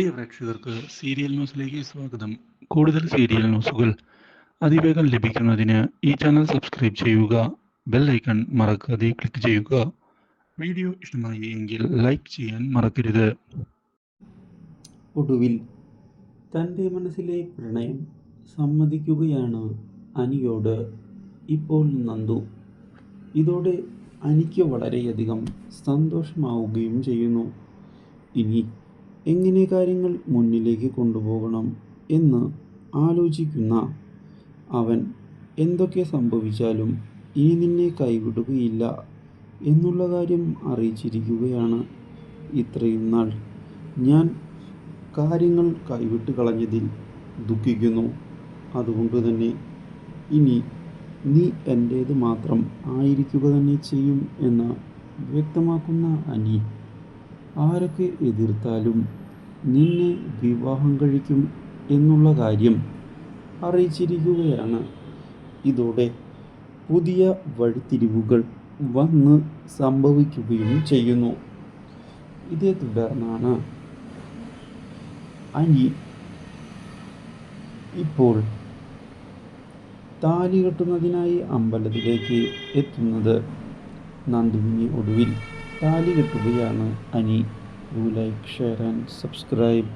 പ്രിയ പ്രേക്ഷകർക്ക് സീരിയൽ ന്യൂസിലേക്ക് സ്വാഗതം. കൂടുതൽ സീരിയൽ ന്യൂസുകൾ അതിവേഗം ലഭിക്കുന്നതിന് ഈ ചാനൽ സബ്സ്ക്രൈബ് ചെയ്യുക ബെൽ ഐക്കൺ മറക്കാതെ ക്ലിക്ക് ചെയ്യുക. വീഡിയോ ഇഷ്ടമായി എങ്കിൽ ലൈക്ക് ചെയ്യാൻ മറക്കരുത്. ഒടുവിൽ തന്റെ മനസ്സിലെ പ്രണയം സമ്മതിക്കുകയാണ് അനിയോട്. ഇപ്പോൾ നന്ദു ഇതോടെ അനിക്ക് വളരെയധികം സന്തോഷമാവുകയും ചെയ്യുന്നു. ഇനി എങ്ങനെ കാര്യങ്ങൾ മുന്നിലേക്ക് കൊണ്ടുപോകണം എന്ന് ആലോചിക്കുന്ന അവൻ എന്തൊക്കെ സംഭവിച്ചാലും ഇനി നിന്നെ കൈവിടുകയില്ല എന്നുള്ള കാര്യം അറിയിച്ചിരിക്കുകയാണ് ഇത്രയും നാൾ. ഞാൻ കാര്യങ്ങൾ കൈവിട്ട് കളഞ്ഞതിൽ ദുഃഖിക്കുന്നു. അതുകൊണ്ട് തന്നെ ഇനി നീ എന്റേത് മാത്രം ആയിരിക്കുക തന്നെ ചെയ്യും എന്ന് വ്യക്തമാക്കുന്ന അനി ആരൊക്കെ എതിർത്താലും നിന്നെ വിവാഹം കഴിക്കും എന്നുള്ള കാര്യം അറിയിച്ചിരിക്കുകയാണ്. ഇതോടെ പുതിയ വഴിത്തിരിവുകൾ വന്ന് സംഭവിക്കുകയും ചെയ്യുന്നു. ഇതേ തുടർന്നാണ് അനി ഇപ്പോൾ താലി കെട്ടുന്നതിനായി അമ്പലത്തിലേക്ക് എത്തുന്നത്. നന്ദുവിന് ഒടുവിൽ താലി കെട്ടുകയാണ് Ani do like share and subscribe